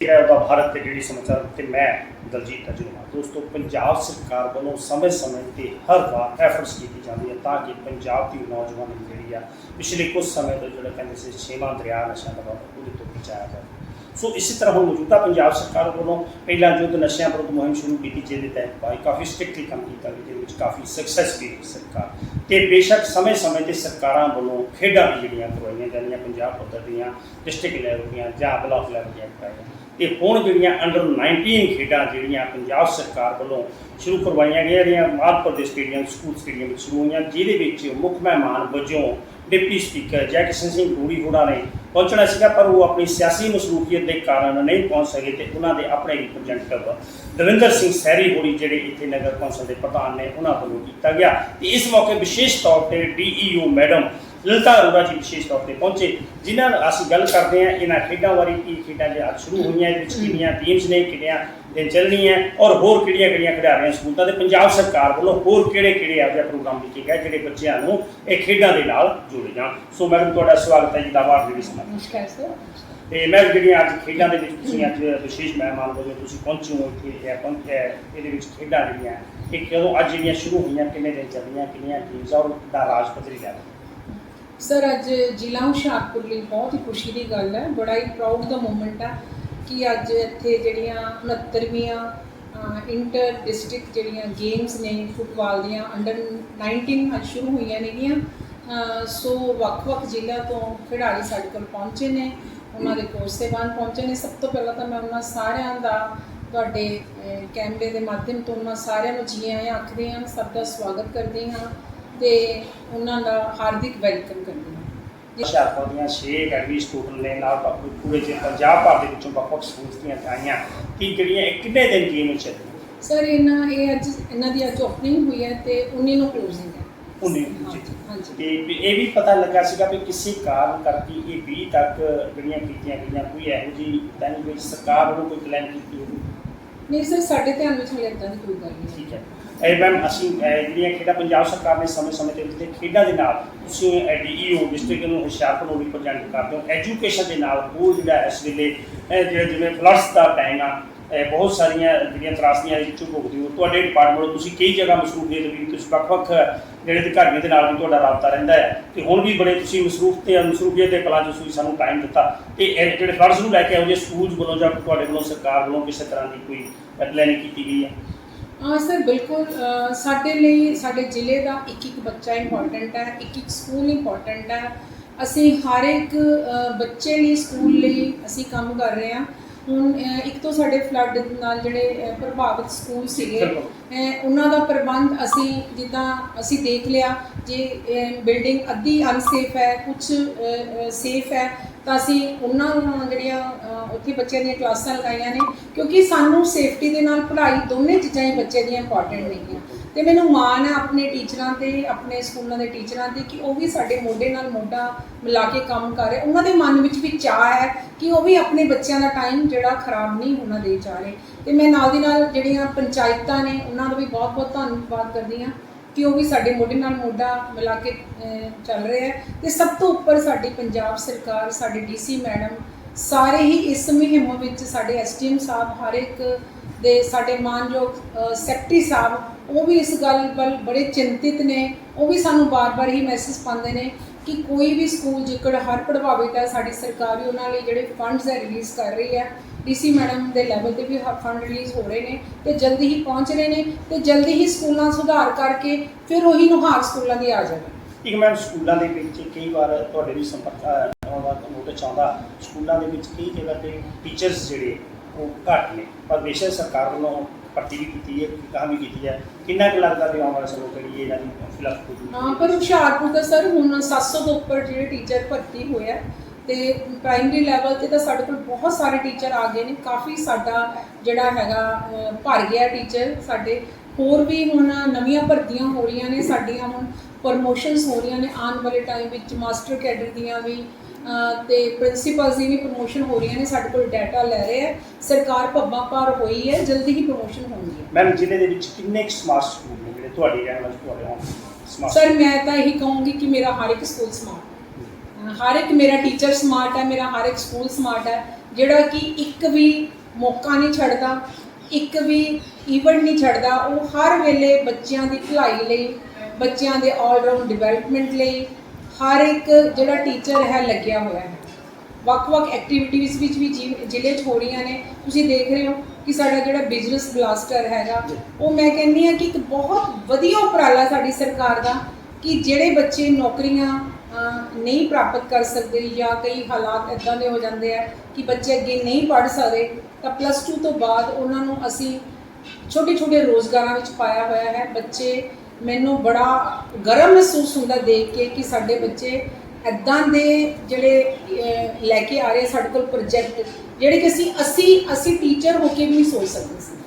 ਹੈ ਉਹਦਾ ਭਾਰਤ ਤੇ ਜਿਹੜੀ ਸਮਾਚਾਰ ਤੇ ਮੈਂ, ਦਲਜੀਤ ਅਜੂਮਾ ਦੋਸਤੋ, ਪੰਜਾਬ ਸਰਕਾਰ ਵੱਲੋਂ ਸਮੇਂ-ਸਮੇਂ ਤੇ ਹਰ ਵਾਰ ਐਫਰਟਸ ਕੀਤੀ ਜਾਂਦੀ ਹੈ ਤਾਂ ਕਿ ਪੰਜਾਬ ਦੀ ਨੌਜਵਾਨੀ ਜਿਹੜੀ ਆ, ਪਿਛਲੇ ਕੁਝ ਸਮੇਂ ਤੋਂ ਜਿਹੜਾ ਕਹਿੰਦੇ ਸੀ ਛੇਵਾਂ ਦਰਿਆ ਨਸ਼ਾ ਦਾ ਉਹਦੇ ਤੋਂ ਬਚਾਇਆ ਜਾਵੇ। ਸੋ ਇਸੇ ਤਰ੍ਹਾਂ ਹੁਣ ਮੌਜੂਦਾ ਪੰਜਾਬ ਸਰਕਾਰ ਵੱਲੋਂ ਪਹਿਲਾਂ ਯੁੱਧ ਨਸ਼ਿਆਂ ਵਿਰੁੱਧ ਮੁਹਿੰਮ ਸ਼ੁਰੂ ਕੀਤੀ, ਜਿਹਦੇ ਤਹਿਤ ਭਾਈ ਕਾਫੀ ਸਟ੍ਰਿਕਟਲੀ ਕੰਮ ਕੀਤਾ ਗਿਆ ਜਿਹਦੇ ਵਿੱਚ ਕਾਫੀ ਸਕਸੈਸ ਵੀ ਰਹੀ ਸਰਕਾਰ। ਤੇ ਬੇਸ਼ੱਕ ਸਮੇਂ-ਸਮੇਂ ਤੇ ਸਰਕਾਰਾਂ ਵੱਲੋਂ ਖੇਡਾਂ ਵੀ ਜਿਹੜੀਆਂ ਕਰਵਾਈਆਂ ਜਾਂਦੀਆਂ, ਪੰਜਾਬ ਪੱਧਰ ਦੀਆਂ ਡਿਸਟ੍ਰਿਕਟ ਲੈਵਲ ਦੀਆਂ ਜਾਂ ਬਲਾਕ ਲੈਵਲ ਦੀਆਂ ਕਰਵਾਈਆਂ ਤੇ ਹੁਣ ਜਿਹੜੀਆਂ ਅੰਡਰ 19 ਖੇਡਾਂ ਜਿਹੜੀਆਂ ਪੰਜਾਬ ਸਰਕਾਰ ਵੱਲੋਂ ਸ਼ੁਰੂ ਕਰਵਾਈਆਂ ਗਈਆਂ ਜਿਹੜੀਆਂ ਮਾਲਪੁਰ ਦੇ ਸਟੇਡੀਅਮ ਸਕੂਲ ਸਟੇਡੀਅਮ ਵਿੱਚ ਸ਼ੁਰੂ ਹੋਈਆਂ, ਜਿਹਦੇ ਵਿੱਚ ਮੁੱਖ ਮਹਿਮਾਨ ਵਜੋਂ ਡਿਪਟੀ ਸਪੀਕਰ ਜੈਕਿਸ਼ਨ ਸਿੰਘ ਗੂੜੀ ਹੋਣਾ ਨੇ ਪਹੁੰਚਣਾ ਸੀਗਾ, ਪਰ ਉਹ ਆਪਣੀ ਸਿਆਸੀ ਮਸਰੂਫੀਅਤ ਦੇ ਕਾਰਨ ਨਹੀਂ ਪਹੁੰਚ ਸਕੇ ਤੇ ਉਹਨਾਂ ਦੇ ਆਪਣੇ ਰਿਪਰੈਜ਼ੈਂਟੇਟਿਵ ਦਵਿੰਦਰ ਸਿੰਘ ਸੈਰੀ ਹੋਣੀ ਜਿਹੜੇ ਇੱਥੇ ਨਗਰ ਕੌਂਸਲ ਦੇ ਪ੍ਰਧਾਨ ਨੇ, ਉਹਨਾਂ ਵੱਲੋਂ ਕੀਤਾ ਗਿਆ। ਤੇ ਇਸ ਮੌਕੇ ਵਿਸ਼ੇਸ਼ ਤੌਰ ਤੇ ਡੀਈਓ ਮੈਡਮ ਲਲਿਤਾ ਅਰੋੜਾ ਜੀ ਵਿਸ਼ੇਸ਼ ਤੌਰ ਤੇ ਪਹੁੰਚੇ ਜਿਨ੍ਹਾਂ ਨਾਲ ਅਸੀਂ ਗੱਲ ਕਰਦੇ ਹਾਂ ਇਹਨਾਂ ਖੇਡਾਂ ਬਾਰੇ ਕੀ ਖੇਡਾਂ ਜੇ ਅੱਜ ਸ਼ੁਰੂ ਹੋਈਆਂ ਇਹਦੇ ਵਿੱਚ ਕਿੰਨੀਆਂ ਟੀਮਸ ਨੇ ਕਿੰਨੀਆਂ ਦਿਨ ਚੱਲਣੀਆਂ ਔਰ ਹੋਰ ਕਿਹੜੀਆਂ ਕਿਹੜੀਆਂ ਖਿਡਾਰੀਆਂ ਸਕੂਲਾਂ ਤੇ ਪੰਜਾਬ ਸਰਕਾਰ ਵੱਲੋਂ ਹੋਰ ਕਿਹੜੇ ਕਿਹੜੇ ਆਪਦੇ ਪ੍ਰੋਗਰਾਮ ਲਿਖੇ ਗਏ ਜਿਹੜੇ ਬੱਚਿਆਂ ਨੂੰ ਇਹ ਖੇਡਾਂ ਦੇ ਨਾਲ ਜੋੜੇ ਜਾਣ। ਸੋ ਮੈਡਮ ਤੁਹਾਡਾ ਸਵਾਗਤ ਹੈ ਜੀ ਦਾਵਾ ਜਿਹੜੀ ਸਮਾਜ ਨਮਸਕਾਰ ਸਰ। ਤੇ ਮੈਂ ਜਿਹੜੀਆਂ ਅੱਜ ਖੇਡਾਂ ਦੇ ਵਿੱਚ ਤੁਸੀਂ ਅੱਜ ਵਿਸ਼ੇਸ਼ ਮਹਿਮਾਨ ਵਜੋਂ ਤੁਸੀਂ ਪਹੁੰਚੇ ਹੋ ਇੱਥੇ ਇਹ ਪਹੁੰਚਿਆ ਇਹਦੇ ਵਿੱਚ ਖੇਡਾਂ ਜਿਹੜੀਆਂ ਇਹ ਕਦੋਂ ਅੱਜ ਜਿਹੜੀਆਂ ਸ਼ੁਰੂ ਹੋਈਆਂ ਕਿੰਨੇ ਦਿਨ ਚੱਲੀਆਂ ਕਿੰਨੀਆਂ ਟੀਮਸ ਔਰ ਦਾ ਰਾਜ ਪੱਧਰੀ ਲੈਵਲ। ਸਰ, ਅੱਜ ਜ਼ਿਲ੍ਹਾ ਹੁਸ਼ਿਆਰਪੁਰ ਲਈ ਬਹੁਤ ਹੀ ਖੁਸ਼ੀ ਦੀ ਗੱਲ ਹੈ। ਬੜਾ ਹੀ ਪ੍ਰਾਊਡ ਦਾ ਮੂਮੈਂਟ ਹੈ ਕਿ ਅੱਜ ਇੱਥੇ ਜਿਹੜੀਆਂ 69ਵੀਆਂ ਇੰਟਰ ਡਿਸਟ੍ਰਿਕਟ ਜਿਹੜੀਆਂ ਗੇਮਸ ਨੇ ਫੁੱਟਬਾਲ ਦੀਆਂ ਅੰਡਰ 19 ਅੱਜ ਸ਼ੁਰੂ ਹੋਈਆਂ ਨੇਗੀਆਂ। ਸੋ ਵੱਖ-ਵੱਖ ਜ਼ਿਲ੍ਹਿਆਂ ਤੋਂ ਖਿਡਾਰੀ ਸਾਡੇ ਕੋਲ ਪਹੁੰਚੇ ਨੇ। ਉਹਨਾਂ ਦੇ ਕੋਚ ਸੇਵਾਨ ਪਹੁੰਚੇ ਨੇ। ਸਭ ਤੋਂ ਪਹਿਲਾਂ ਤਾਂ ਮੈਂ ਉਹਨਾਂ ਸਾਰਿਆਂ ਦਾ ਤੁਹਾਡੇ ਕੈਮਰੇ ਦੇ ਮਾਧਿਅਮ ਤੋਂ ਉਹਨਾਂ ਸਾਰਿਆਂ ਨੂੰ ਜੀ ਆਇਆਂ ਆਖਦੇ ਹਾਂ ਸਭ ਦਾ ਸਵਾਗਤ ਕਰਦੇ ਹਾਂ ਤੇ ਉਹਨਾਂ ਦਾ ਹਾਰਦਿਕ ਵੈਲਕਮ ਕਰਦੇ ਹਾਂ। ਹੁਸ਼ਿਆਰਪੁਰ ਦੀਆਂ 6 ਅਕੈਡਮੀ ਸਟੂਡੈਂਟ ਨੇ ਨਾਲ ਬਾਕੀ ਪੂਰੇ ਜੇ ਪੰਜਾਬ ਭਰ ਦੇ ਵਿੱਚੋਂ ਵੱਖ-ਵੱਖ ਸਕੂਲਸ ਦੀਆਂ ਆਈਆਂ ਕਿ ਜਿਹੜੀਆਂ ਇਹ ਕਿੰਨੇ ਦਿਨ ਗੇਮ ਚੱਲੀ ਸਰ ਇਹਨਾਂ ਇਹ ਅੱਜ ਇਹਨਾਂ ਦੀ ਅੱਜ ਓਪਨਿੰਗ ਹੋਈ ਹੈ ਤੇ 19 ਨੂੰ ਕਲੋਜ਼ਿੰਗ ਹੈ। 19 ਹਾਂਜੀ, ਹਾਂਜੀ। ਤੇ ਇਹ ਵੀ ਪਤਾ ਲੱਗਾ ਸੀਗਾ ਵੀ ਕਿਸੇ ਕਾਰਨ ਕਰਕੇ ਇਹ 20 ਤੱਕ ਜਿਹੜੀਆਂ ਕੀਤੀਆਂ ਗਈਆਂ ਕੋਈ ਇਹੋ ਜਿਹੀ ਤਾਂ ਨਹੀਂ ਕੋਈ ਸਰਕਾਰ ਵੱਲੋਂ ਕੋਈ ਪਲਾਨ ਕੀਤੀ ਹੋਵੇ। ਨਹੀਂ ਸਰ ਸਾਡੇ ਧਿਆਨ ਵਿੱਚ ਹਲੇ ਇਦਾਂ ਦੀ ਕੋਈ ਗੱਲ ਨਹੀਂ। ਠੀਕ ਹੈ। ਇਹ ਮੈਮ, ਅਸੀਂ, ਇਹ ਜਿਹੜੀਆਂ ਖੇਡਾਂ ਪੰਜਾਬ ਸਰਕਾਰ ਨੇ ਸਮੇਂ-ਸਮੇਂ ਤੇ ਦਿੱਤੇ ਖੇਡਾਂ ਦੇ ਨਾਲ ਤੁਸੀਂ ਡੀਈਓ ਡਿਸਟ੍ਰਿਕਟ ਨੂੰ ਹੁਸ਼ਿਆਰਪੁਰ ਨੂੰ ਪ੍ਰਜੈਂਟ ਕਰਦੇ ਹੋ, ਐਜੂਕੇਸ਼ਨ ਦੇ ਨਾਲ ਉਹ ਜਿਹੜਾ ਇਸ ਵੇਲੇ, ਇਹ ਜਿਵੇਂ ਫਲੱਡਸ ਦਾ ਟਾਈਮ ਆ ਬਹੁਤ ਸਾਰੀਆਂ ਜਿਹੜੀਆਂ ਤਰਾਸਦੀਆਂ ਵਿੱਚ ਭੁਗਦੇ ਹੋ ਤੁਹਾਡੇ ਡਿਪਾਰਟਮੈਂਟ ਵੱਲੋਂ ਤੁਸੀਂ ਕਈ ਜਗ੍ਹਾ ਮਸਰੂਫੀਅਤ ਵੀ ਤੁਸੀਂ ਵੱਖ-ਵੱਖ ਜਿਹੜੇ ਅਧਿਕਾਰੀਆਂ ਦੇ ਨਾਲ ਵੀ ਤੁਹਾਡਾ ਰਾਬਤਾ ਰਹਿੰਦਾ ਹੈ। ਤੇ ਹੁਣ ਵੀ ਬੜੇ ਤੁਸੀਂ ਮਸਰੂਫ ਤੇ ਮਸਰੂਫੀਅਤ ਦੇ ਪਲਾਂ 'ਚ ਤੁਸੀਂ ਸਾਨੂੰ ਟਾਈਮ ਦਿੱਤਾ। ਤੇ ਇਹ ਜਿਹੜੇ ਫਰਜ਼ ਨੂੰ ਲੈ ਕੇ ਆਉ ਜੇ ਸਕੂਲਸ ਵੱਲੋਂ ਜਾਂ ਤੁਹਾਡੇ ਵੱਲੋਂ ਸਰਕਾਰ ਵੱਲੋਂ ਕਿਸੇ ਤਰ੍ਹਾਂ ਦੀ ਕੋਈ ਪਲੈਨਿੰਗ ਕੀਤੀ ਗਈ ਹੈ? ਹਾਂ, ਸਰ, ਬਿਲਕੁਲ ਸਾਡੇ ਲਈ ਸਾਡੇ ਜ਼ਿਲ੍ਹੇ ਦਾ ਇੱਕ ਇੱਕ ਬੱਚਾ ਇੰਪੋਰਟੈਂਟ ਹੈ ਇੱਕ ਇੱਕ ਸਕੂਲ ਇੰਪੋਰਟੈਂਟ ਹੈ। ਅਸੀਂ ਹਰ ਇੱਕ ਬੱਚੇ ਲਈ, ਸਕੂਲ ਲਈ ਅਸੀਂ ਕੰਮ ਕਰ ਰਹੇ ਹਾਂ। ਹੁਣ ਇੱਕ ਤੋਂ ਸਾਡੇ ਫਲੱਡ ਨਾਲ ਜਿਹੜੇ ਪ੍ਰਭਾਵਿਤ ਸਕੂਲ ਸੀਗੇ ਉਹਨਾਂ ਦਾ ਪ੍ਰਬੰਧ ਅਸੀਂ ਜਿੱਦਾਂ ਅਸੀਂ ਦੇਖ ਲਿਆ, ਜੇ ਬਿਲਡਿੰਗ ਅੱਧੀ ਅਨਸੇਫ ਹੈ ਕੁਝ ਸੇਫ ਹੈ, ਤਾਂ ਅਸੀਂ ਉਹਨਾਂ ਨੂੰ ਜਿਹੜੀਆਂ ਉੱਥੇ ਬੱਚਿਆਂ ਦੀਆਂ ਕਲਾਸਾਂ ਲਗਾਈਆਂ ਨੇ, ਕਿਉਂਕਿ ਸਾਨੂੰ ਸੇਫਟੀ ਦੇ ਨਾਲ ਪੜ੍ਹਾਈ ਦੋਨੇ ਚੀਜ਼ਾਂ ਹੀ ਬੱਚੇ ਦੀਆਂ ਇੰਪੋਰਟੈਂਟ ਨੇਗੀਆਂ। ਤੇ ਮੈਨੂੰ ਮਾਣ ਹੈ ਆਪਣੇ ਟੀਚਰਾਂ ਤੇ, ਆਪਣੇ ਸਕੂਲਾਂ ਦੇ ਟੀਚਰਾਂ ਤੇ ਕਿ ਉਹ ਵੀ ਸਾਡੇ ਮੋਢੇ ਨਾਲ ਮੋਢਾ ਮਿਲਾ ਕੇ ਕੰਮ ਕਰ ਰਹੇ। ਉਹਨਾਂ ਦੇ ਮਨ ਵਿੱਚ ਵੀ ਚਾਹ ਹੈ ਕਿ ਉਹ ਵੀ ਆਪਣੇ ਬੱਚਿਆਂ ਦਾ ਟਾਈਮ ਜਿਹੜਾ ਖਰਾਬ ਨਹੀਂ ਹੋਣਾ ਦੇ ਜਾ ਰਹੇ। ਤੇ ਮੈਂ ਨਾਲ ਦੀ ਨਾਲ ਜਿਹੜੀਆਂ ਪੰਚਾਇਤਾਂ ਨੇ, ਉਹਨਾਂ ਦਾ ਵੀ ਬਹੁਤ ਬਹੁਤ ਧੰਨਵਾਦ ਕਰਦੀ ਹਾਂ ਕਿ ਉਹ ਵੀ ਸਾਡੇ ਮੋਢੇ ਨਾਲ ਮੋਢਾ ਮਿਲਾ ਕੇ ਚੱਲ ਰਹੇ ਹੈ। ਤੇ ਸਭ ਤੋਂ ਉੱਪਰ ਸਾਡੀ ਪੰਜਾਬ ਸਰਕਾਰ, ਸਾਡੇ ਡੀਸੀ ਮੈਡਮ ਸਾਰੇ ਹੀ ਇਸ ਮੁਹਿੰਮ ਵਿੱਚ ਸਾਡੇ ਐਸਟੀਐਮ ਸਾਹਿਬ, ਹਰ ਇੱਕ ਦੇ ਸਾਡੇ ਮਾਨਯੋਗ ਸੈਕਟਰੀ ਸਾਹਿਬ, ਉਹ ਵੀ ਇਸ ਗੱਲ ਵੱਲ ਬੜੇ ਚਿੰਤਿਤ ਨੇ। ਉਹ ਵੀ ਸਾਨੂੰ ਬਾਰ-ਬਾਰ ਹੀ ਮੈਸੇਜ ਪਾਉਂਦੇ ਨੇ ਕਿ ਕੋਈ ਵੀ ਸਕੂਲ ਜੇਕਰ ਹਰ ਪ੍ਰਭਾਵਿਤ ਹੈ। ਸਾਡੀ ਸਰਕਾਰ ਵੀ ਉਹਨਾਂ ਲਈ ਜਿਹੜੇ ਫੰਡਸ ਹੈ ਰਿਲੀਜ਼ ਕਰ ਰਹੀ ਹੈ। ਡੀਸੀ ਮੈਡਮ ਦੇ ਲੈਵਲ ਤੇ ਵੀ ਫੰਡ ਰਿਲੀਜ਼ ਹੋ ਰਹੇ ਨੇ ਤੇ ਜਲਦੀ ਹੀ ਪਹੁੰਚ ਰਹੇ ਨੇ ਤੇ ਜਲਦੀ ਹੀ ਸਕੂਲਾਂ ਸੁਧਾਰ ਕਰਕੇ ਫਿਰ ਉਹੀ ਨੁਹਾਰ ਸਕੂਲਾਂ ਦੀ ਆ ਜਾਵੇ। ਇੱਕ ਮੈਮ, ਸਕੂਲਾਂ ਦੇ ਵਿੱਚ ਕਈ ਵਾਰ ਤੁਹਾਡੇ ਵੀ ਸੰਪਰਕ ਅਹ, ਆਉਂਦਾ ਨੋਟਿਸ ਆਉਂਦਾ ਸਕੂਲਾਂ ਦੇ ਵਿੱਚ ਕਈ ਜਗ੍ਹਾ ਤੇ ਟੀਚਰਸ ਜਿਹੜੇ ਉਹ ਘੱਟ ਨੇ। ਪਰ ਬੇਸ਼ੱਕ ਸਰਕਾਰ ਵੱਲੋਂ ਭਰਤੀ ਵੀ ਕੀਤੀ ਹੈ ਕੰਮ ਵੀ ਕੀਤੀ ਹੈ ਕਿੰਨਾ ਕੁ ਲੱਗਦਾ ਵੀ ਆਉਣ ਵਾਲੇ ਸਮੇਂ ਜਿਹੜੀ ਇਹਨਾਂ ਦੀ ਫਿਲਹਾਲ ਹਾਂ ਪਰ ਹੁਸ਼ਿਆਰਪੁਰ ਦਾ ਸਰ ਹੁਣ 700 ਤੋਂ ਉੱਪਰ ਜਿਹੜੇ ਟੀਚਰ ਭਰਤੀ ਹੋਏ ਤੇ ਪ੍ਰਾਇਮਰੀ ਲੈਵਲ ਤੇ ਤਾਂ ਸਾਡੇ ਕੋਲ ਬਹੁਤ ਸਾਰੇ ਟੀਚਰ ਆ ਗਏ ਨੇ। ਕਾਫੀ ਸਾਡਾ ਜਿਹੜਾ ਹੈਗਾ ਭਰ ਗਿਆ ਟੀਚਰ ਸਾਡੇ। ਹੋਰ ਵੀ ਹੁਣ ਨਵੀਆਂ ਭਰਤੀਆਂ ਹੋ ਰਹੀਆਂ ਨੇ ਸਾਡੀਆਂ ਹੁਣ ਪ੍ਰਮੋਸ਼ਨਸ ਹੋ ਰਹੀਆਂ ਨੇ। ਆਉਣ ਵਾਲੇ ਟਾਈਮ ਵਿੱਚ ਮਾਸਟਰ ਕੈਡਰ ਦੀਆਂ ਵੀ ਤੇ ਪ੍ਰਿੰਸੀਪਲਸ ਦੀ ਵੀ ਪ੍ਰਮੋਸ਼ਨ ਹੋ ਰਹੀਆਂ ਨੇ ਸਾਡੇ ਕੋਲ ਡਾਟਾ ਲੈ ਰਹੇ ਆ। ਸਰਕਾਰ ਪੱਬਾਂ ਭਾਰ ਹੋਈ ਹੈ ਜਲਦੀ ਹੀ ਪ੍ਰਮੋਸ਼ਨ ਹੋਣਗੀ। ਮੈਮ ਜ਼ਿਲ੍ਹੇ ਦੇ ਵਿੱਚ ਕਿੰਨੇ ਸਮਾਰਟ ਸਕੂਲ ਨੇ ਜਿਹੜੇ ਤੁਹਾਡੀ ਰਹਿਣ ਵਾਲੇ ਤੁਹਾਡੇ ਹੋਣ ਸਮਾਰਟ ਸਰ ਮੈਂ ਤਾਂ ਇਹੀ ਕਹੂੰਗੀ ਕਿ ਮੇਰਾ ਹਰ ਇੱਕ ਸਕੂਲ ਸਮਾਰਟ ਹਰ ਇੱਕ ਮੇਰਾ ਟੀਚਰ ਸਮਾਰਟ ਹੈ ਮੇਰਾ ਹਰ ਇੱਕ ਸਕੂਲ ਸਮਾਰਟ ਹੈ। ਜਿਹੜਾ ਕਿ ਇੱਕ ਵੀ ਮੌਕਾ ਨਹੀਂ ਛੱਡਦਾ ਇੱਕ ਵੀ ਇਵੈਂਟ ਨਹੀਂ ਛੱਡਦਾ ਉਹ ਹਰ ਵੇਲੇ ਬੱਚਿਆਂ ਦੀ ਭਲਾਈ ਲਈ ਬੱਚਿਆਂ ਦੇ ਆਲ ਡਿਵੈਲਪਮੈਂਟ ਲਈ ਹਰ ਇੱਕ ਜਿਹੜਾ ਟੀਚਰ ਹੈ ਲੱਗਿਆ ਹੋਇਆ ਹੈ। ਵੱਖ-ਵੱਖ ਐਕਟੀਵਿਟੀਜ਼ ਵਿੱਚ ਵੀ ਜੀ- ਜ਼ਿਲ੍ਹੇ 'ਚ ਹੋ ਰਹੀਆਂ ਨੇ, ਤੁਸੀਂ ਦੇਖ ਰਹੇ ਹੋ ਕਿ ਸਾਡਾ ਜਿਹੜਾ ਬਿਜ਼ਨਸ ਬਲਾਸਟਰ ਹੈਗਾ, ਉਹ ਮੈਂ ਕਹਿੰਦੀ ਹਾਂ ਕਿ ਇੱਕ ਬਹੁਤ ਵਧੀਆ ਉਪਰਾਲਾ ਸਾਡੀ ਸਰਕਾਰ ਦਾ ਕਿ ਜਿਹੜੇ ਬੱਚੇ ਨੌਕਰੀਆਂ ਨਹੀਂ ਪ੍ਰਾਪਤ ਕਰ ਸਕਦੇ ਜਾਂ ਕਈ ਹਾਲਾਤ ਇਦਾਂ ਦੇ ਹੋ ਜਾਂਦੇ ਆ ਕਿ ਬੱਚੇ ਅੱਗੇ ਨਹੀਂ ਪੜ੍ਹ ਸਕਦੇ, ਤਾਂ ਪਲੱਸ 2 ਤੋਂ ਬਾਅਦ ਉਹਨਾਂ ਨੂੰ ਅਸੀਂ ਛੋਟੇ ਛੋਟੇ ਰੋਜ਼ਗਾਰਾਂ ਵਿੱਚ ਪਾਇਆ ਹੋਇਆ ਹੈ। ਬੱਚੇ ਮੈਨੂੰ ਬੜਾ ਗਰਮ ਮਹਿਸੂਸ ਹੁੰਦਾ ਦੇਖ ਕੇ ਕਿ ਸਾਡੇ ਬੱਚੇ ਐਦਾਂ ਦੇ ਜਿਹੜੇ ਲੈ ਕੇ ਆ ਰਹੇ ਸਾਡੇ ਕੋਲ ਪ੍ਰੋਜੈਕਟ ਜਿਹੜੇ ਕਿ ਅਸੀਂ ਅਸੀਂ ਅਸੀਂ ਟੀਚਰ ਹੋ ਕੇ ਵੀ ਨਹੀਂ ਸੋਚ ਸਕਦੇ ਸੀ।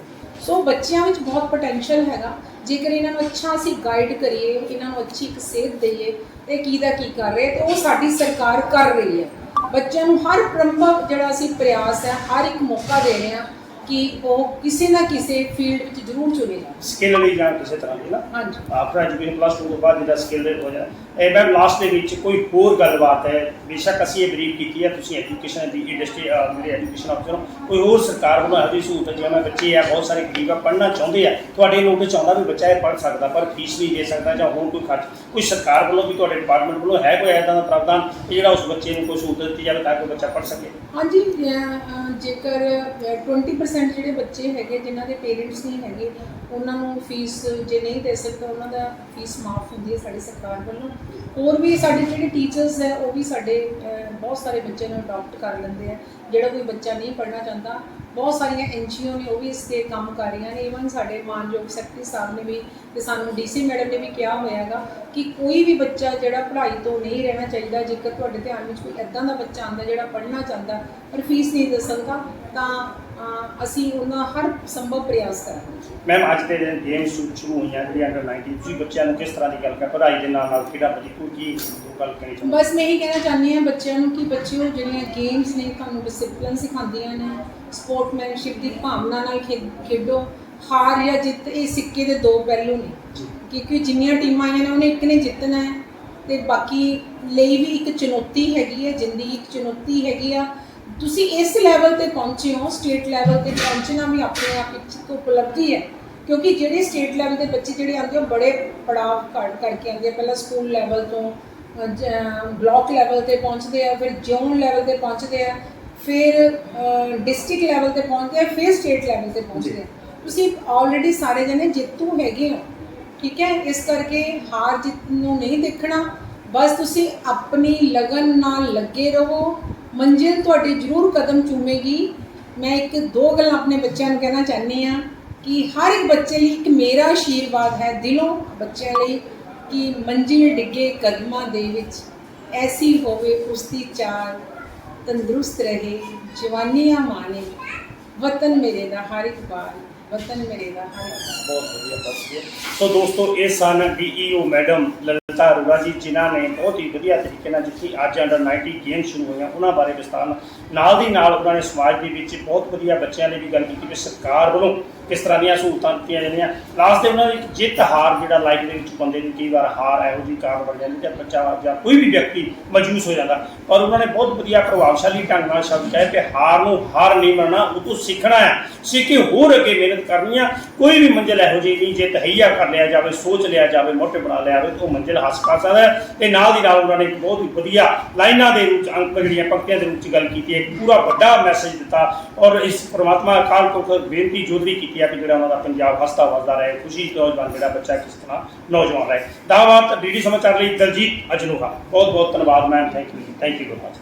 ਸੋ ਬੱਚਿਆਂ ਵਿੱਚ ਬਹੁਤ ਪੋਟੈਂਸ਼ੀਅਲ ਹੈਗਾ। ਜੇਕਰ ਇਹਨਾਂ ਨੂੰ ਅੱਛਾ ਅਸੀਂ ਗਾਈਡ ਕਰੀਏ, ਇਹਨਾਂ ਨੂੰ ਅੱਛੀ ਇੱਕ ਸੇਧ ਦਈਏ, ਤੇ ਕੀ ਦਾ ਕੀ ਕਰ ਰਹੇ ਤੇ ਉਹ ਸਾਡੀ ਸਰਕਾਰ ਕਰ ਰਹੀ ਹੈ। ਬੱਚਿਆਂ ਨੂੰ ਹਰ ਪ੍ਰੰਭਵ ਜਿਹੜਾ ਅਸੀਂ ਪ੍ਰਯਾਸ ਹੈ, ਹਰ ਇੱਕ ਮੌਕਾ ਦੇ ਰਹੇ ਹਾਂ ਕਿ ਉਹ ਕਿਸੇ ਨਾ ਕਿਸੇ ਫੀਲਡ ਵਿੱਚ ਜ਼ਰੂਰ ਚੁਣੇ ਜਾਣ। ਸਕਿੱਲ ਲਈ ਜਾਂ ਕਿਸੇ ਤਰ੍ਹਾਂ ਦੀ ਨਾ। ਹਾਂਜੀ। ਆਪਣਾ ਐਜੂਕੇਸ਼ਨ ਪਲੱਸ 2 ਤੋਂ ਬਾਅਦ ਜਿਹੜਾ ਸਕਿੱਲ ਹੋ ਜਾ। ਇਹ ਮੈਂ ਲਾਸਟ ਦੇ ਵਿੱਚ ਕੋਈ ਹੋਰ ਗੱਲਬਾਤ ਹੈ? ਬੇਸ਼ੱਕ ਅਸੀਂ ਇਹ ਬਰੀਫ ਕੀਤੀ ਹੈ ਤੁਸੀਂ ਐਜੂਕੇਸ਼ਨ ਦੀ ਇੰਡਸਟਰੀ ਮੇਰੇ ਐਜੂਕੇਸ਼ਨ ਅਫਸਰ ਕੋਈ ਹੋਰ ਸਰਕਾਰ ਵੱਲੋਂ ਇਹੋ ਜਿਹੀ ਸਹੂਲਤ ਜਿਵੇਂ ਬੱਚੇ ਆ ਬਹੁਤ ਸਾਰੇ ਗਰੀਬ ਆ ਪੜ੍ਹਨਾ ਚਾਹੁੰਦੇ ਆ ਤੁਹਾਡੇ ਲੋਕ ਚਾਹੁੰਦਾ ਵੀ ਬੱਚਾ ਇਹ ਪੜ੍ਹ ਸਕਦਾ ਪਰ ਫੀਸ ਨਹੀਂ ਦੇ ਸਕਦਾ ਜਾਂ ਹੋਰ ਕੋਈ ਖਰਚ। ਕੋਈ ਸਰਕਾਰ ਵੱਲੋਂ ਵੀ ਤੁਹਾਡੇ ਡਿਪਾਰਟਮੈਂਟ ਵੱਲੋਂ ਹੈ ਕੋਈ ਐਦਾਂ ਦਾ ਪ੍ਰਾਵਧਾਨ ਜਿਹੜਾ ਉਸ ਬੱਚੇ ਨੂੰ ਕੋਈ ਸਹੂਲਤ ਦਿੱਤੀ ਜਾਵੇ ਤਾਂ ਕਿ ਬੱਚਾ ਪੜ੍ਹ ਸਕੇ? ਹਾਂਜੀ ਜੇਕਰ 20% 50% ਜਿਹੜੇ ਬੱਚੇ ਹੈਗੇ, ਜਿਨ੍ਹਾਂ ਦੇ ਪੇਰੈਂਟਸ ਨਹੀਂ ਹੈਗੇ, ਉਹਨਾਂ ਨੂੰ ਫੀਸ ਜੇ ਨਹੀਂ ਦੇ ਸਕਦਾ, ਉਹਨਾਂ ਦਾ ਫੀਸ ਮਾਫ ਹੁੰਦੀ ਹੈ ਸਾਡੀ ਸਰਕਾਰ ਵੱਲੋਂ। ਹੋਰ ਵੀ ਸਾਡੇ ਜਿਹੜੇ ਟੀਚਰਸ ਹੈ, ਉਹ ਵੀ ਸਾਡੇ ਬਹੁਤ ਸਾਰੇ ਬੱਚਿਆਂ ਨੂੰ ਅਡਾਪਟ ਕਰ ਲੈਂਦੇ ਆ। ਜਿਹੜਾ ਕੋਈ ਬੱਚਾ ਨਹੀਂ ਪੜ੍ਹਨਾ ਚਾਹੁੰਦਾ, ਬਹੁਤ ਸਾਰੀਆਂ ਐੱਨ ਜੀ ਓ ਨੇ ਉਹ ਵੀ ਇਸ ਤੇ ਕੰਮ ਕਰ ਰਹੀਆਂ ਨੇ। ਈਵਨ ਸਾਡੇ ਮਾਨਯੋਗ ਸੈਕਟਰੀ ਸਾਹਿਬ ਨੇ ਵੀ ਤੇ ਸਾਨੂੰ ਡੀ ਸੀ ਮੈਡਮ ਨੇ ਵੀ ਕਿਹਾ ਹੋਇਆਗਾ ਕਿ ਕੋਈ ਵੀ ਬੱਚਾ ਜਿਹੜਾ ਪੜ੍ਹਾਈ ਤੋਂ ਨਹੀਂ ਰਹਿਣਾ ਚਾਹੀਦਾ, ਜੇਕਰ ਤੁਹਾਡੇ ਧਿਆਨ ਵਿੱਚ ਕੋਈ ਐਦਾਂ ਦਾ ਬੱਚਾ ਆਉਂਦਾ ਜਿਹੜਾ ਪੜ੍ਹਨਾ ਚਾਹੁੰਦਾ, ਪਰ ਫੀਸ ਨਹੀਂ ਦੇ ਸਕਦਾ, ਤਾਂ ਅਸੀਂ ਉਹਨਾਂ ਹਰ ਸੰਭਵ ਪ੍ਰਯਾਸ ਕਰਾਂਗੇ। ਮੈਮ ਅੱਜ ਦੇ ਦਿਨ ਗੇਮਸ ਸ਼ੁਰੂ ਹੋਈਆਂ ਜਿਹੜੀ ਅੰਡਰ 19 ਤੁਸੀਂ ਬੱਚਿਆਂ ਨੂੰ ਕਿਸ ਤਰ੍ਹਾਂ ਦੀ ਗੱਲ ਕਰ ਪੜ੍ਹਾਈ ਦੇ ਨਾਲ ਨਾਲ ਖੇਡਾਂ ਪ੍ਰਤੀ ਕੋਈ ਕੀ ਗੱਲ ਕਰਨੀ ਚਾਹੁੰਦੇ ਬਸ ਮੈਂ ਇਹੀ ਕਹਿਣਾ ਚਾਹੁੰਦੀ ਹਾਂ ਬੱਚਿਆਂ ਨੂੰ ਕਿ ਬੱਚਿਓ ਜਿਹੜੀਆਂ ਗੇਮਸ ਨੇ ਤੁਹਾਨੂੰ ਡਿਸਪਲਿਨ ਸਿਖਾਉਂਦੀਆਂ ਨੇ ਸਪੋਰਟਮੈਨਸ਼ਿਪ ਦੀ ਭਾਵਨਾ ਨਾਲ ਖੇਡੋ। ਹਾਰ ਜਾਂ ਜਿੱਤ ਇਹ ਸਿੱਕੇ ਦੇ ਦੋ ਪਹਿਲੂ ਨੇ। ਕਿਉਂਕਿ ਜਿੰਨੀਆਂ ਟੀਮਾਂ ਆਈਆਂ ਨੇ ਉਹਨੇ ਇੱਕ ਨੇ ਜਿੱਤਣਾ ਹੈ ਤੇ ਬਾਕੀ ਲਈ ਵੀ ਇੱਕ ਚੁਣੌਤੀ ਹੈਗੀ ਹੈ ਜ਼ਿੰਦਗੀ ਇੱਕ ਚੁਣੌਤੀ ਹੈਗੀ ਆ। ਤੁਸੀਂ ਇਸ ਲੈਵਲ ਤੇ ਪਹੁੰਚੇ ਹੋ ਸਟੇਟ ਲੈਵਲ ਤੇ ਪਹੁੰਚਣਾ ਵੀ ਆਪਣੇ ਆਪ ਵਿੱਚ ਇੱਕ ਉਪਲਬਧੀ ਹੈ। ਕਿਉਂਕਿ ਜਿਹੜੇ ਸਟੇਟ ਲੈਵਲ ਦੇ ਬੱਚੇ ਜਿਹੜੇ ਆਉਂਦੇ ਆ, ਉਹ ਬੜੇ ਪੜਾਅ ਕਰ ਕਰਕੇ ਆਉਂਦੇ ਆ। ਪਹਿਲਾਂ ਸਕੂਲ ਲੈਵਲ ਤੋਂ ਬਲਾਕ ਲੈਵਲ ਤੇ ਪਹੁੰਚਦੇ ਆ ਫਿਰ ਜ਼ੋਨ ਲੈਵਲ ਤੇ ਪਹੁੰਚਦੇ ਆ ਫਿਰ ਡਿਸਟ੍ਰਿਕਟ ਲੈਵਲ ਤੇ ਪਹੁੰਚਦੇ ਆ ਫਿਰ ਸਟੇਟ ਲੈਵਲ ਤੇ ਪਹੁੰਚਦੇ ਆ। ਤੁਸੀਂ ਆਲਰੇਡੀ ਸਾਰੇ ਜਣੇ ਜੇਤੂ ਹੈਗੇ ਹੋ ਠੀਕ ਹੈ? ਇਸ ਕਰਕੇ ਹਾਰ ਜਿੱਤ ਨੂੰ ਨਹੀਂ ਦੇਖਣਾ। ਬਸ ਤੁਸੀਂ ਆਪਣੀ ਲਗਨ ਨਾਲ ਲੱਗੇ ਰਹੋ ਮੰਜ਼ਿਲ ਤੁਹਾਡੀ ਜ਼ਰੂਰ ਕਦਮ ਚੂਮੇਗੀ। ਮੈਂ ਇੱਕ ਦੋ ਗੱਲਾਂ ਆਪਣੇ ਬੱਚਿਆਂ ਨੂੰ ਕਹਿਣਾ ਚਾਹੁੰਦੀ ਆ ਕਿ ਹਰ ਇੱਕ ਬੱਚੇ ਲਈ ਇੱਕ ਮੇਰਾ ਆਸ਼ੀਰਵਾਦ ਹੈ ਦਿਲੋਂ ਬੱਚਿਆਂ ਲਈ ਕਿ ਮੰਜ਼ਿਲ ਡਿੱਗੇ ਕਦਮਾਂ ਦੇ ਵਿੱਚ ਐਸੀ ਹੋਵੇ, ਉਸਦੀ ਚਾਲ ਤੰਦਰੁਸਤ ਰਹੇ, ਜਵਾਨੀਆਂ ਮਾਣੇ, ਵਤਨ ਮੇਰੇ ਦਾ ਹਰ ਇੱਕ ਬਾਰ ਵਤਨ ਮੇਰੇ ਦਾ ਹਰ ਇੱਕ ਬਹੁਤ ਵਧੀਆ, ਬਹੁਤ ਸੋ ਦੋਸਤੋ, ਇਹ ਸਨ ਡੀਈਓ ਮੈਡਮ ਲਲਿਤਾ ਅਰੋੜਾ ਜੀ, ਜਿਨ੍ਹਾਂ ਨੇ ਬਹੁਤ ਹੀ ਵਧੀਆ ਤਰੀਕੇ ਨਾਲ ਜਿੱਥੇ ਅੱਜ ਅੰਡਰ 90 ਗੇਮ ਸ਼ੁਰੂ ਹੋਈਆਂ, ਉਹਨਾਂ ਬਾਰੇ ਵਿਸਤਾਰ ਨਾਲ ਨਾਲ ਦੀ ਨਾਲ ਉਹਨਾਂ ਨੇ ਸਮਾਜ ਦੇ ਵਿੱਚ ਬਹੁਤ ਵਧੀਆ ਬੱਚਿਆਂ ਲਈ ਵੀ ਗੱਲ ਕੀਤੀ ਕਿ ਸਰਕਾਰ ਵੱਲੋਂ ਕਿਸ ਤਰ੍ਹਾਂ ਦੀਆਂ ਸਹੂਲਤਾਂ ਦਿੱਤੀਆਂ ਜਾਂਦੀਆਂ। ਲਾਸਟ ਤੇ ਉਹਨਾਂ ਦੀ ਜਿੱਤ ਹਾਰ ਜਿਹੜਾ ਲਾਈਫ ਦੇ ਵਿੱਚ ਬੰਦੇ ਨੂੰ ਕਈ ਵਾਰ ਹਾਰ ਇਹੋ ਜਿਹੀ ਕਾਰਨ ਬਣ ਜਾਂਦੀ ਕਿ ਬੱਚਾ ਜਾਂ ਕੋਈ ਵੀ ਵਿਅਕਤੀ ਮਜੂਸ ਹੋ ਜਾਂਦਾ। ਪਰ ਉਹਨਾਂ ਨੇ ਬਹੁਤ ਵਧੀਆ ਪ੍ਰਭਾਵਸ਼ਾਲੀ ਢੰਗ ਨਾਲ ਸ਼ਬਦ ਕਹੇ ਕਿ ਹਾਰ ਨੂੰ ਹਾਰ ਨਹੀਂ ਮੰਨਣਾ, ਉਹ ਤੋਂ ਸਿੱਖਣਾ ਹੈ। ਸਿੱਖ ਕੇ ਹੋਰ ਅੱਗੇ ਮਿਹਨਤ ਕਰਨੀ ਆ। ਕੋਈ ਵੀ ਮੰਜ਼ਿਲ ਇਹੋ ਜਿਹੀ ਨਹੀਂ, ਜੇ ਤਹਈਆ ਕਰ ਲਿਆ ਜਾਵੇ, ਸੋਚ ਲਿਆ ਜਾਵੇ, ਮੋਟੇ ਬਣਾ ਲਿਆ ਜਾਵੇ ਉਹ ਮੰਜ਼ਿਲ ਹਾਸਲ ਕਰ ਸਕਦਾ ਹੈ। ਤੇ ਨਾਲ ਦੀ ਨਾਲ ਉਹਨਾਂ ਨੇ ਬਹੁਤ ਹੀ ਵਧੀਆ ਲਾਈਨਾਂ ਦੇ ਵਿੱਚ ਅੰਕ ਜਿਹੜੀਆਂ ਪੰਕਤੀਆਂ ਦੇ ਵਿੱਚ ਗੱਲ ਕੀਤੀ ਹੈ ਇੱਕ ਪੂਰਾ ਵੱਡਾ ਮੈਸੇਜ ਦਿੱਤਾ। ਔਰ ਇਸ ਪ੍ਰਮਾਤਮਾ ਅਕਾਲ ਪੁਰਖ ਬੇਨਤੀ ਜੋਦਰੀ ਕੀਤੀ। ਕਿ ਜਿਹੜਾ ਉਹਨਾਂ ਦਾ ਪੰਜਾਬ ਹਸਤਾ ਵਸਦਾ ਰਹੇ, ਖੁਸ਼ੀ ਨੌਜਵਾਨ ਜਿਹੜਾ ਬੱਚਾ ਕਿਸ ਤਰ੍ਹਾਂ ਨੌਜਵਾਨ ਰਹੇ। ਦਾਵਾਤ ਡੀਡੀ ਸਮਾਚਾਰ ਲਈ ਦਲਜੀਤ ਅਜਨੂਹਾ ਬਹੁਤ ਬਹੁਤ ਧੰਨਵਾਦ ma'am thank you thank you very